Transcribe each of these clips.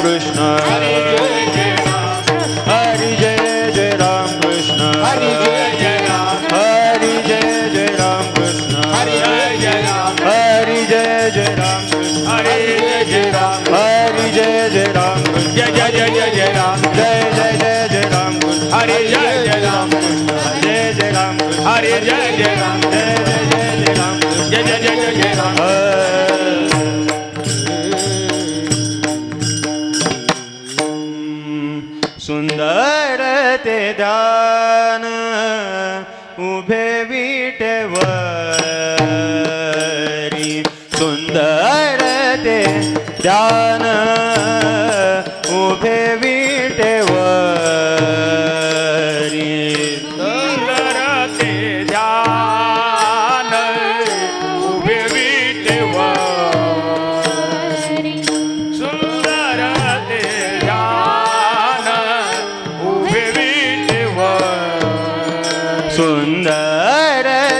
Krishna Hare Jai Ram Ram Ram Ram Ram Ram Ram Ram Ram Jai Ram Jai Jai Ram Hare Jai Jai Ram ते दान उभे विटेवरी सुंदर ते दान.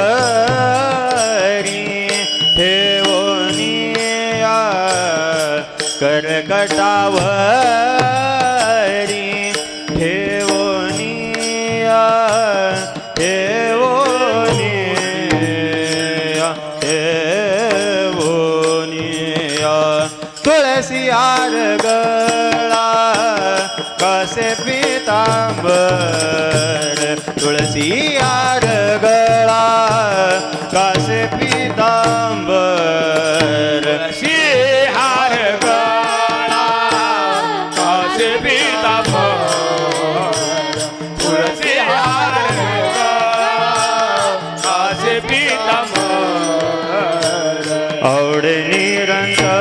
करकटवरी हे ओनिया करकटवरी हे ओनिया हे ओनिया हे ओनिया तुलसियार गला कसे पीताम्बर तुलसी आर അവിടെ നിരന്തര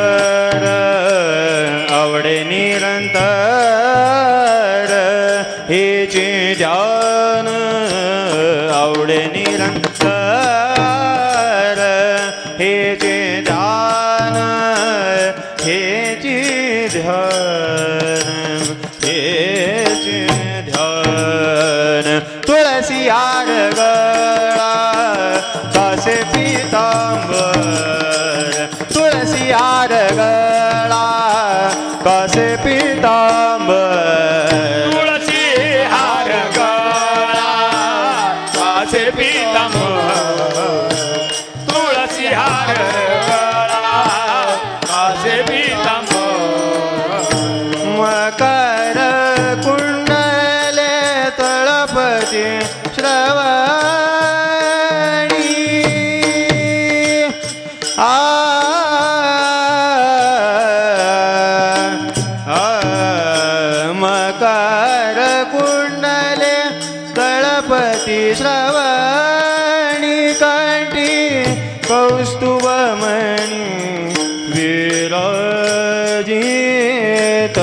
ਕਸੇ ਪੀਤਾੰਬਰ मकर कुंडले तळपती श्रवणी कंठी कौस्तुभमणी विराजित.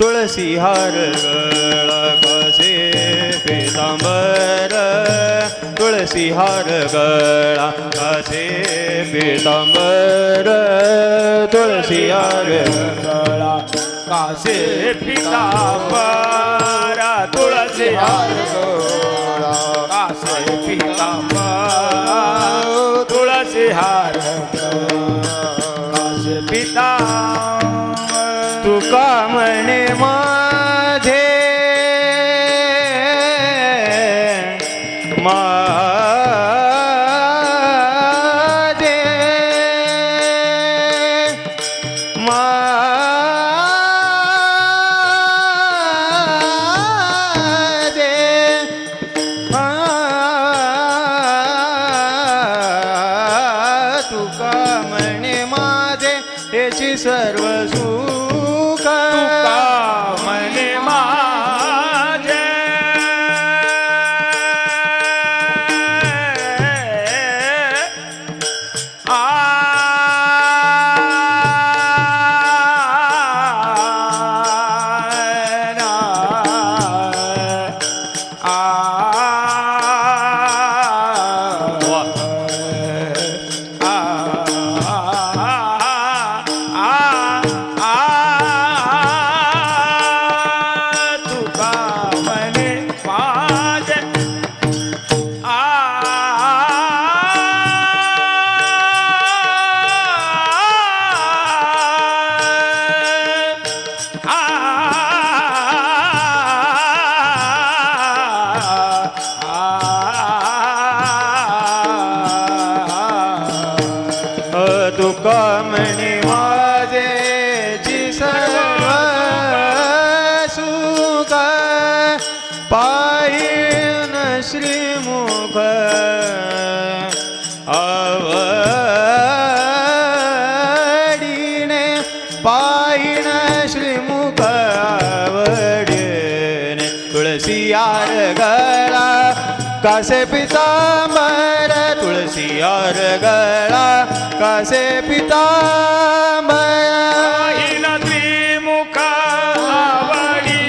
तुळसी हार गळा कसे पितांबर? तुळसी हार गळा कसे पितांबर? तुळसी हार गळा કાશે પિતાંબર તુલસી હાર કાશે પિતાંબર. તુલસી હાર કાશે પિતા તું કામણે માધે મા feitiço era o azul. आवडीने गळा कासे पितांबर तुळसी गळा कासे पितांबर. पाहिन त्रिमुख आवडी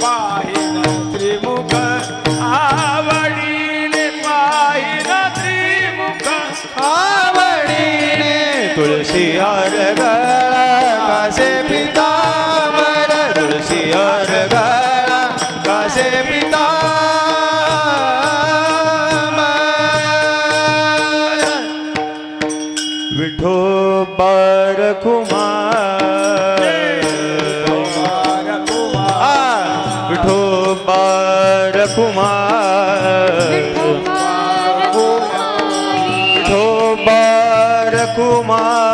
पाहिन त्रिमुख आवडीने पाहिन त्रिमुख आवडीने तुळसी यार कासे पितांबर तुळसी यार कासे তোমার